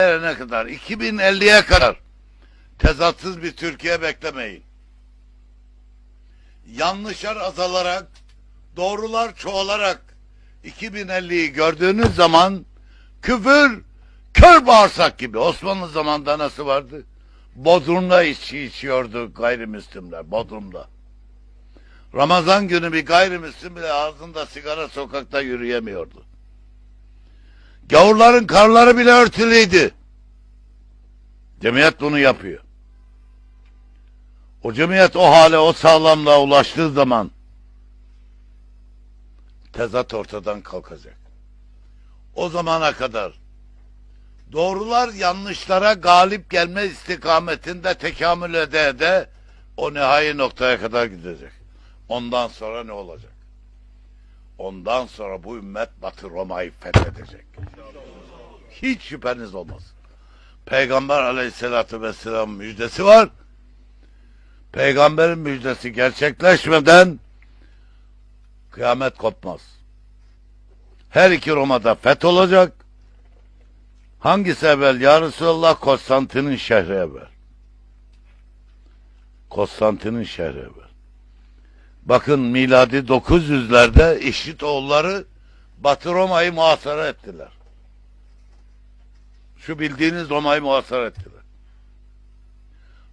ne kadar 2050'ye kadar tezatsız bir Türkiye beklemeyin. Yanlışlar azalarak, doğrular çoğalarak 2050'yi gördüğünüz zaman küfür kör bağırsak gibi. Osmanlı zamanında nasıl vardı? Bodrum'da içki içiyordu gayrimüslimler, Bodrum'da. Ramazan günü bir gayrimüslim bile ağzında sigara sokakta yürüyemiyordu. Gavurların karları bile örtülüydü. Cemiyet bunu yapıyor. O cemiyet o hale, o sağlamlığa ulaştığı zaman tezat ortadan kalkacak. O zamana kadar doğrular yanlışlara galip gelme istikametinde tekamül ede ede o nihai noktaya kadar gidecek. Ondan sonra ne olacak? Ondan sonra bu ümmet Batı Roma'yı fethedecek. Hiç şüpheniz olmasın. Peygamber aleyhissalatü vesselam müjdesi var. Peygamberin müjdesi gerçekleşmeden kıyamet kopmaz. Her iki Roma'da feth olacak. Hangisi evvel? Ya Resulallah Konstantin'in şehri evvel. Konstantin'in şehri evvel. Bakın miladi 900'lerde işit oğulları Batı Roma'yı muhasara ettiler. Şu bildiğiniz Roma'yı muhasara ettiler.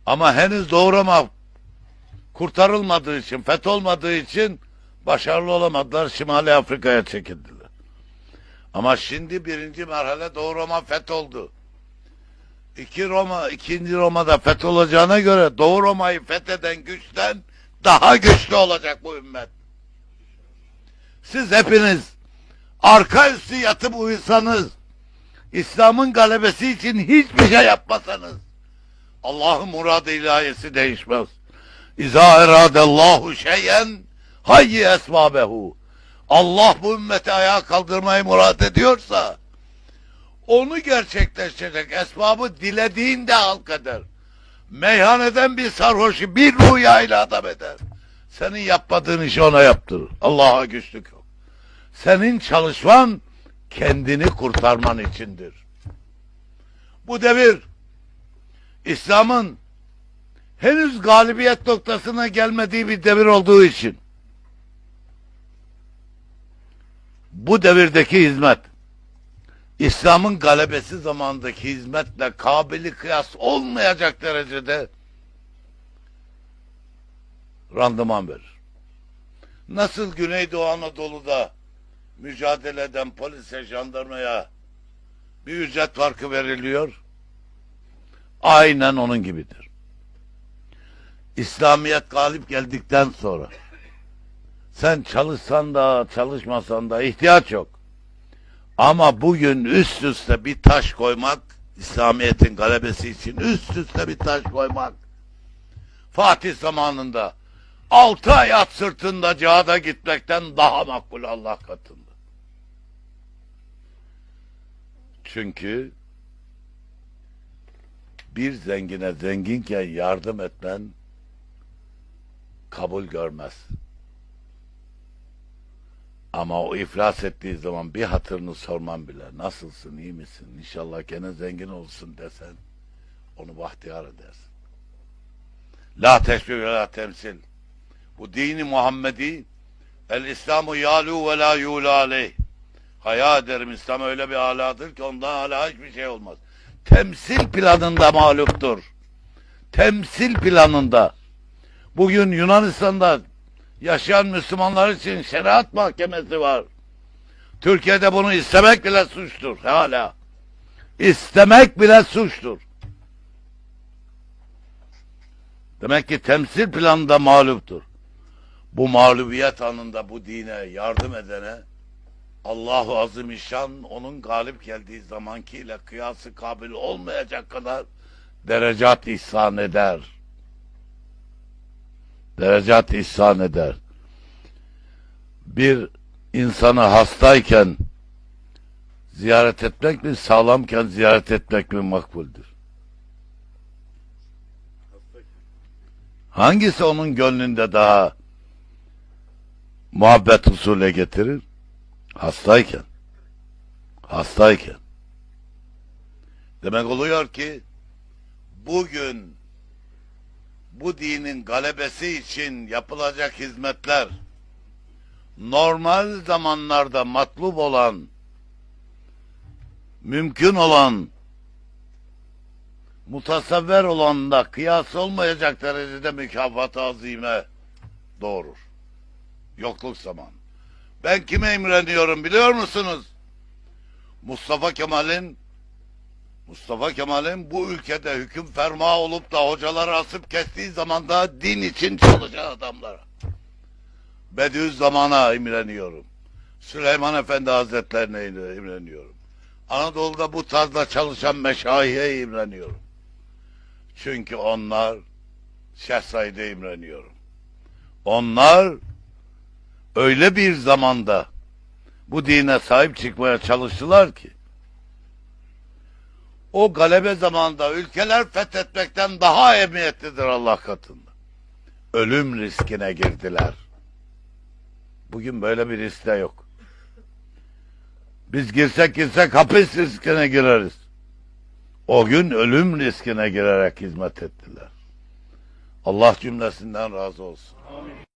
Ama henüz Doğu Roma kurtarılmadığı için, fetholmadığı için başarılı olamadılar. Şimali Afrika'ya çekildiler. Ama şimdi birinci merhale Doğu Roma fetholdu. İki Roma, ikinci Roma'da fetholacağına göre Doğu Roma'yı fetheden güçten daha güçlü olacak bu ümmet. Siz hepiniz arka üstü yatıp uyusanız, İslam'ın galebesi için hiçbir şey yapmasanız, Allah'ın muradı ilahiyesi değişmez. İza eradallahu şeyen hayyi esbabehu. Allah bu ümmeti ayağa kaldırmayı murad ediyorsa, onu gerçekleştirecek esbabı dilediğinde halk eder. Meyhaneden bir sarhoşu bir rüyayla adam eder. Senin yapmadığın işi ona yaptırır. Allah'a güçlük yok. Senin çalışman kendini kurtarman içindir. Bu devir İslam'ın henüz galibiyet noktasına gelmediği bir devir olduğu için bu devirdeki hizmet İslam'ın galebesi zamandaki hizmetle kabili kıyas olmayacak derecede randıman verir. Nasıl Güneydoğu Anadolu'da mücadele eden polise, jandarmaya bir ücret farkı veriliyor. Aynen onun gibidir. İslamiyet galip geldikten sonra sen çalışsan da çalışmasan da ihtiyaç yok. Ama bugün üst üste bir taş koymak, İslamiyet'in galebesi için üst üste bir taş koymak, Fatih zamanında altı ay at sırtında cihada gitmekten daha makbul Allah katında. Çünkü bir zengine zenginken yardım etmen kabul görmez. Ama o iflas ettiği zaman bir hatırını sorman bile nasılsın, iyi misin, inşallah gene zengin olsun desen onu bahtiyar edersin. La teşbih ve la temsil. Bu dini Muhammedi el İslamu yalu ve la yulu aleyh. Haya ederim İslam öyle bir aladır ki ondan hala hiçbir şey olmaz. Temsil planında mağluptur. Temsil planında. Bugün Yunanistan'da yaşayan Müslümanlar için şeriat mahkemesi var. Türkiye'de bunu istemek bile suçtur hala. İstemek bile suçtur. Demek ki temsil planında mağluptur. Bu mağlubiyet anında bu dine yardım edene Allahu Azimüşşan onun galip geldiği zamankiyle kıyası kabil olmayacak kadar derecat ihsan eder. Derecat ihsan eder. Bir insanı hastayken ziyaret etmek mi, sağlamken ziyaret etmek mi makbuldür? Hangisi onun gönlünde daha muhabbet usule getirir? Hastayken. Hastayken. Demek oluyor ki bugün bu dinin galebesi için yapılacak hizmetler normal zamanlarda matlub olan mümkün olan mutasavver olan da kıyas olmayacak derecede mükafat azime doğurur. Yokluk zaman. Ben kime imreniyorum biliyor musunuz? Mustafa Kemal'in Mustafa Kemal'in bu ülkede hüküm ferma olup da hocaları asıp kestiği zamanda din için çalışan adamlara. Bediüzzaman'a imreniyorum. Süleyman Efendi Hazretlerine imreniyorum. Anadolu'da bu tarzda çalışan meşayihe imreniyorum. Çünkü onlar Şeyh Said'e imreniyorum. Onlar öyle bir zamanda bu dine sahip çıkmaya çalıştılar ki o galebe zamanında ülkeler fethetmekten daha emniyetlidir Allah katında. Ölüm riskine girdiler. Bugün böyle bir risk de yok. Biz girsek girsek hapis riskine gireriz. O gün ölüm riskine girerek hizmet ettiler. Allah cümlesinden razı olsun. Amin.